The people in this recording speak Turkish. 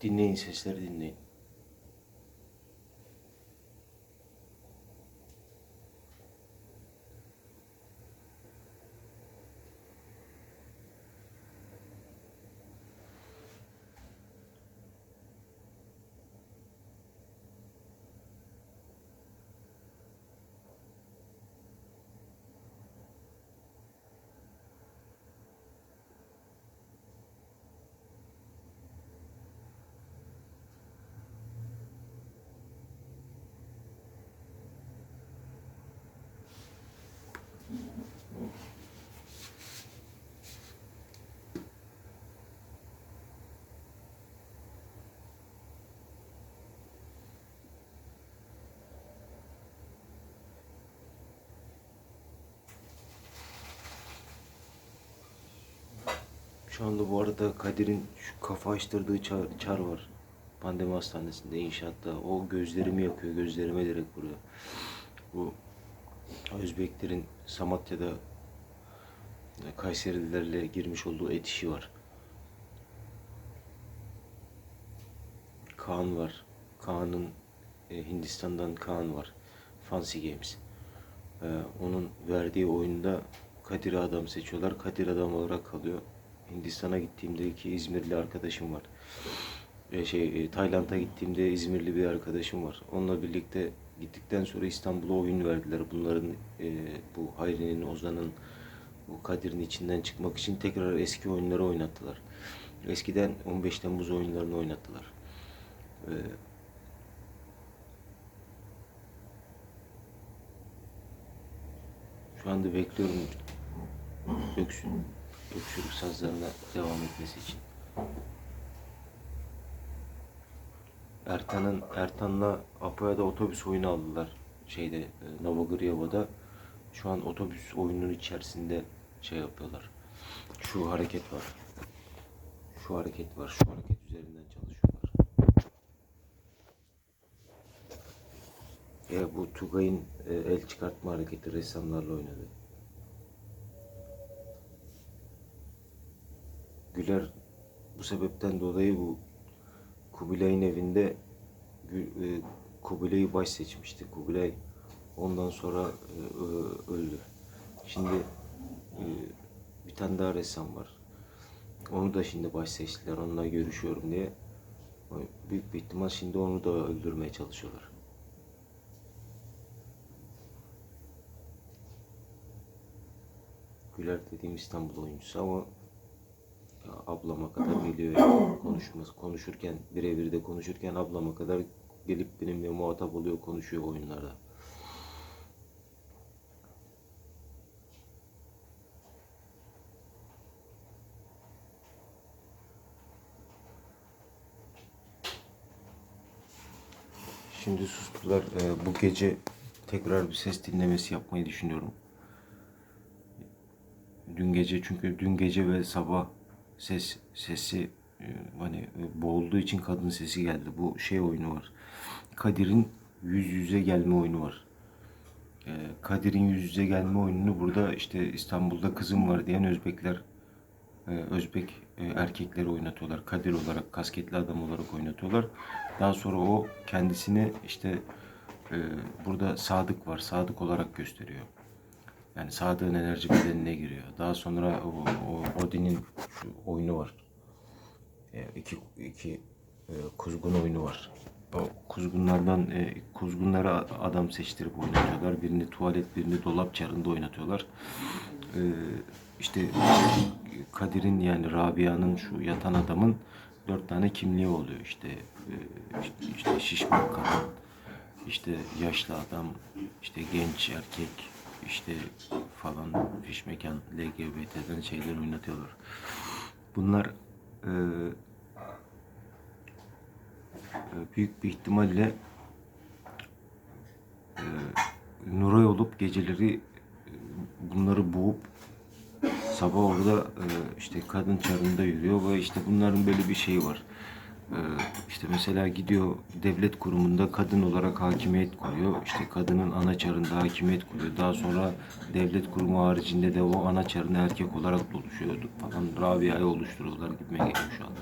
Dinleyin sesleri dinleyin. Şu anda bu arada Kadir'in şu kafa açtırdığı çar, çar var. Pandemi hastanesinde, inşaatta. O gözlerimi yakıyor, gözlerime direkt vuruyor. Bu Özbeklerin Samatya'da e, Kayserililerle girmiş olduğu et işi var. Kaan var. Kaan'ın e, Hindistan'dan Kaan var. Fancy Games. E, onun verdiği oyunda Kadir'i adam seçiyorlar. Kadir adam olarak kalıyor. Hindistan'a gittiğimde ki İzmirli arkadaşım var. E, şey e, Tayland'a gittiğimde İzmirli bir arkadaşım var. Onunla birlikte gittikten sonra İstanbul'a oyun verdiler. Bunların e, bu Hayri'nin, Ozan'ın, bu Kadir'in içinden çıkmak için tekrar eski oyunları oynattılar. Eskiden 15 Temmuz oyunlarını oynattılar. E, şu anda bekliyorum öksür, öksürük sazlarına devam etmesi için. Ertan'ın Ertan'la Apo'ya da otobüs oyunu aldılar şeyde e, Novogryova'da. Şu an otobüs oyununun içerisinde şey yapıyorlar. Şu hareket var. Şu hareket var. Şu hareket üzerinden çalışıyorlar. Ya bu Tugay'ın e, el çıkartma hareketi ressamlarla oynadı. Güler bu sebepten dolayı bu Kubilay'ın evinde e, Kubilay'ı baş seçmişti. Kubilay ondan sonra e, öldü. Şimdi e, bir tane daha ressam var. Onu da şimdi baş seçtiler. Onunla görüşüyorum diye. Büyük bir ihtimal şimdi onu da öldürmeye çalışıyorlar. Güler dediğim İstanbul oyuncusu ama ablama kadar geliyor yani konuşması konuşurken birebir de konuşurken ablama kadar gelip benimle muhatap oluyor konuşuyor oyunlarda. Şimdi sustular. Ee, bu gece tekrar bir ses dinlemesi yapmayı düşünüyorum. Dün gece çünkü dün gece ve sabah ses sesi e, hani e, boğulduğu için kadın sesi geldi. Bu şey oyunu var. Kadir'in yüz yüze gelme oyunu var. E, Kadir'in yüz yüze gelme oyununu burada işte İstanbul'da kızım var diyen Özbekler Özbek erkekleri oynatıyorlar. Kadir olarak, kasketli adam olarak oynatıyorlar. Daha sonra o kendisini işte burada Sadık var. Sadık olarak gösteriyor. Yani Sadık'ın enerji bedenine giriyor. Daha sonra o, o Odin'in oyunu var. E, iki, iki e, kuzgun oyunu var. O kuzgunlardan e, kuzgunlara adam seçtirip oynatıyorlar. Birini tuvalet, birini dolap çarında oynatıyorlar. E, işte Kadir'in yani Rabia'nın şu yatan adamın dört tane kimliği oluyor. İşte e, işte şişman kadın, işte yaşlı adam, işte genç erkek, işte falan fiş mekan LGBT'den şeyler oynatıyorlar. Bunlar e, e, büyük bir ihtimalle e, Nuray olup geceleri e, bunları boğup sabah orada e, işte kadın çarında yürüyor ve işte bunların böyle bir şeyi var. Ee, işte mesela gidiyor devlet kurumunda kadın olarak hakimiyet kuruyor. İşte kadının anaçarında hakimiyet kuruyor. Daha sonra devlet kurumu haricinde de o anaçarını erkek olarak oluşuyor falan. Rabia'yı oluşturuyorlar gibime geliyor şu anda.